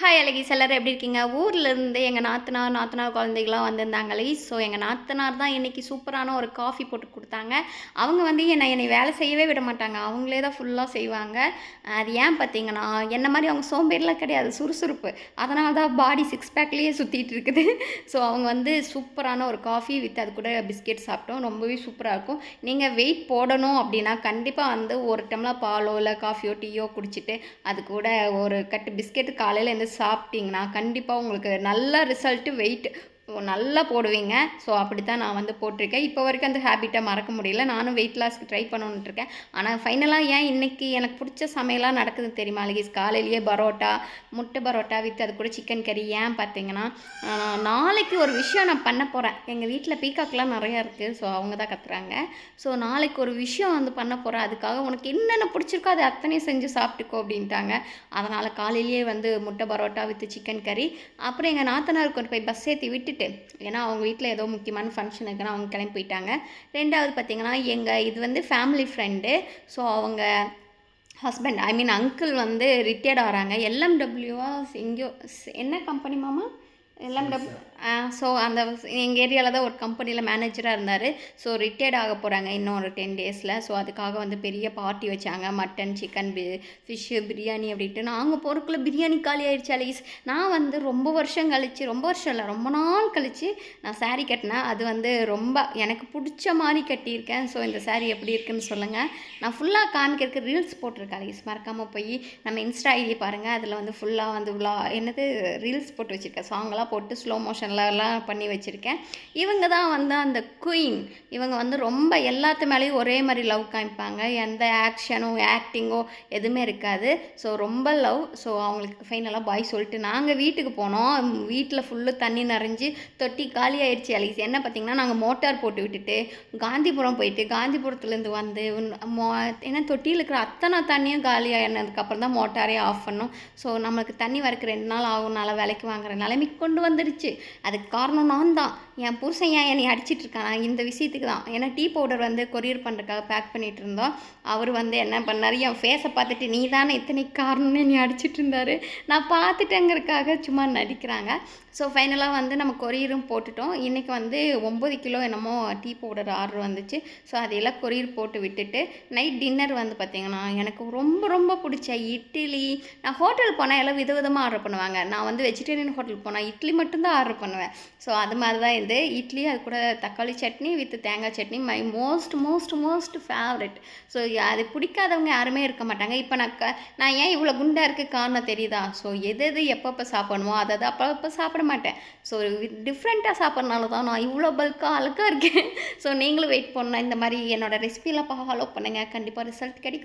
Hi அழகிஸ் எல்லோரும் எப்படி இருக்கீங்க? ஊர்லேருந்து எங்கள் நாத்தனார் நாத்தனார் குழந்தைகளாம் வந்திருந்தாங்க அழகிஸ் ஸோ எங்கள் நாத்தனார் தான் இன்றைக்கி சூப்பரான ஒரு காஃபி போட்டு கொடுத்தாங்க. அவங்க வந்து என்னை என்னை வேலை செய்யவே விட மாட்டாங்க. அவங்களே தான் ஃபுல்லாக செய்வாங்க. அது ஏன் பார்த்தீங்கன்னா என்ன மாதிரி அவங்க சோம்பேறிலாம் கிடையாது சுறுசுறுப்பு. அதனால தான் பாடி சிக்ஸ் பேக்லேயே சுற்றிட்டு இருக்குது. ஸோ அவங்க வந்து சூப்பரான ஒரு காஃபி வித் அது கூட பிஸ்கெட் சாப்பிட்டோம். ரொம்பவே சூப்பராக இருக்கும். நீங்கள் வெயிட் போடணும் அப்படின்னா கண்டிப்பாக வந்து ஒரு டம்ளர் பாலோ இல்லை காஃபியோ டீயோ குடிச்சிட்டு அது கூட ஒரு கட்டு பிஸ்கெட்டு காலையில் இருந்து சாப்பிட்டீங்கன்னா கண்டிப்பாக உங்களுக்கு நல்ல ரிசல்ட்டு வெயிட் நல்லா போடுவீங்க. ஸோ அப்படி தான் நான் வந்து போட்டிருக்கேன். இப்போ வரைக்கும் அந்த ஹேபிட்டை மறக்க முடியல. நானும் வெயிட் லாஸ்க்கு ட்ரை பண்ணணுன்ட்டு இருக்கேன். ஆனால் ஃபைனலாக ஏன் இன்னைக்கு எனக்கு பிடிச்ச சமையலாக நடக்குது தெரியுமா அழகிஸ்? காலையிலேயே பரோட்டா முட்டை பரோட்டா வித் அது கூட சிக்கன் கறி ஏன் பார்த்தீங்கன்னா நாளைக்கு ஒரு விஷயம் நான் பண்ண போகிறேன் எங்கள் வீட்டில் பீகாக்லாம் நிறையா இருக்குது ஸோ அவங்க தான் கத்துறாங்க. ஸோ நாளைக்கு ஒரு விஷயம் வந்து பண்ண போகிறேன் அதுக்காக உனக்கு என்னென்ன பிடிச்சிருக்கோ அதை அத்தனையும் செஞ்சு சாப்பிட்டுக்கோ அப்படின்ட்டாங்க. அதனால் காலையிலேயே வந்து முட்டை பரோட்டா வித் சிக்கன் கறி அப்புறம் எங்கள் நாத்தனாருக்கு கொண்டு போய் பஸ் ஏற்றி விட்டுட்டு. ஏன்னா அவங்க வீட்டில் ஏதோ முக்கியமான ஃபங்க்ஷன் இருக்குன்னா அவங்க கிளம்பி போயிட்டாங்க. ரெண்டாவது பார்த்தீங்கன்னா எங்கள் இது வந்து ஃபேமிலி ஃப்ரெண்டு ஸோ அவங்க ஹஸ்பண்ட் ஐ மீன் அங்கிள் வந்து ரிட்டையர்ட் ஆகிறாங்க எல்எம்டபிள்யூவா எங்கேயோ என்ன கம்பெனி மாமா? எல்எம்டபிள்யூ ஸோ அந்த எங்கள் ஏரியாவில் தான் ஒரு கம்பெனியில் மேனேஜராக இருந்தார். ஸோ ரிட்டையர்ட் ஆக போகிறாங்க இன்னும் ஒரு டென் டேஸில் ஸோ அதுக்காக வந்து பெரிய பார்ட்டி வச்சாங்க. மட்டன் சிக்கன் பி ஃபிஷ்ஷு பிரியாணி அப்படின்ட்டு. நாங்கள் போகிறக்குள்ள பிரியாணி காலி ஆயிடுச்சு அலீஸ் நான் வந்து ரொம்ப வருஷம் கழிச்சு ரொம்ப வருஷம் இல்லை ரொம்ப நாள் கழித்து நான் சாரீ கட்டினேன். அது வந்து ரொம்ப எனக்கு பிடிச்ச மாதிரி கட்டியிருக்கேன். ஸோ இந்த சாரீ எப்படி இருக்குன்னு சொல்லுங்கள் நான் ஃபுல்லாக காமிக்கிறதுக்கு ரீல்ஸ் போட்டிருக்கேன் அலீஸ் மறக்காமல் போய் நம்ம இன்ஸ்டா ஐடி பாருங்கள் அதில் வந்து ஃபுல்லாக வந்து விழா என்னது ரீல்ஸ் போட்டு வச்சுருக்கேன். சாங்கெல்லாம் போட்டு ஸ்லோ மோஷன் மோஷன்லலாம் பண்ணி வச்சுருக்கேன். இவங்க தான் வந்து அந்த குயின் இவங்க வந்து ரொம்ப எல்லாத்து மேலேயும் ஒரே மாதிரி லவ் காமிப்பாங்க. எந்த ஆக்ஷனும் ஆக்டிங்கோ எதுவுமே இருக்காது. ஸோ ரொம்ப லவ் ஸோ அவங்களுக்கு ஃபைனலாக பாய் சொல்லிட்டு நாங்கள் வீட்டுக்கு போனோம். வீட்டில் ஃபுல்லு தண்ணி நிறைஞ்சு தொட்டி காலி ஆயிடுச்சு அலிஸ். என்ன பார்த்தீங்கன்னா நாங்கள் மோட்டார் போட்டு விட்டுட்டு காந்திபுரம் போயிட்டு காந்திபுரத்துலேருந்து வந்து மோ ஏன்னா தொட்டியில் இருக்கிற அத்தனை தண்ணியும் காலி ஆனதுக்கப்புறம் தான் மோட்டாரே ஆஃப் பண்ணோம். ஸோ நம்மளுக்கு தண்ணி வரக்கு ரெண்டு நாள் ஆகும்னால விலைக்கு வாங்குற நிலைமைக்கு கொண்டு வந்துடுச்சு அதுக்கு காரணம் நான் தான். என் புருஷன் ஏன் என்னை அடிச்சிட்டு இருக்கான்? இந்த விஷயத்துக்கு தான். ஏன்னா டீ பவுடர் வந்து கொரியர் பண்ணுறதுக்காக பேக் பண்ணிகிட்டு இருந்தோம். அவர் வந்து என்ன பண்ணார்? என் ஃபேஸை பார்த்துட்டு நீ தானே இத்தனை காரணம்னு என்னை அடிச்சிட்டு இருந்தாரு. நான் பார்த்துட்டேங்கிறதுக்காக சும்மா நடிக்கிறாங்க. ஸோ ஃபைனலாக வந்து நம்ம கொரியரும் போட்டுட்டோம். இன்றைக்கி வந்து ஒம்பது கிலோ என்னமோ டீ பவுடர் ஆர்டர் வந்துச்சு. ஸோ அதையெல்லாம் கொரியர் போட்டு விட்டுட்டு நைட் டின்னர் வந்து பார்த்திங்கன்னா எனக்கு ரொம்ப ரொம்ப பிடிச்ச இட்லி. நான் ஹோட்டல் போனால் எல்லாம் விதவிதமாக ஆர்டர் பண்ணுவாங்க. நான் வந்து வெஜிடேரியன் ஹோட்டல் போனால் இட்லி மட்டும்தான் ஆர்டர் பண்ணுவேன். பண்ணுவேன். ஸோ அது மாதிரி தான் இது. இட்லி அது கூட தக்காளி சட்னி வித் தேங்காய் chutney my most most most favourite so அது பிடிக்காதவங்க யாருமே இருக்க மாட்டாங்க. இப்போ நான் க நான் ஏன் இவ்வளோ குண்டாக இருக்குது காரணம் தெரியுதா? ஸோ எது எது எப்பப்போ சாப்பிடணுமோ அதை அதை அப்பப்போ சாப்பிட மாட்டேன். ஸோ டிஃப்ரெண்ட்டாக சாப்பிட்றனால தான் நான் இவ்வளோ பல்காக அழுக்காக இருக்கேன். ஸோ நீங்களும் வெயிட் பண்ணால் இந்த மாதிரி என்னோட ரெசிபியெல்லாம் ஃபாலோ பண்ணுங்கள் கண்டிப்பாக ரிசல்ட் கிடைக்கும்.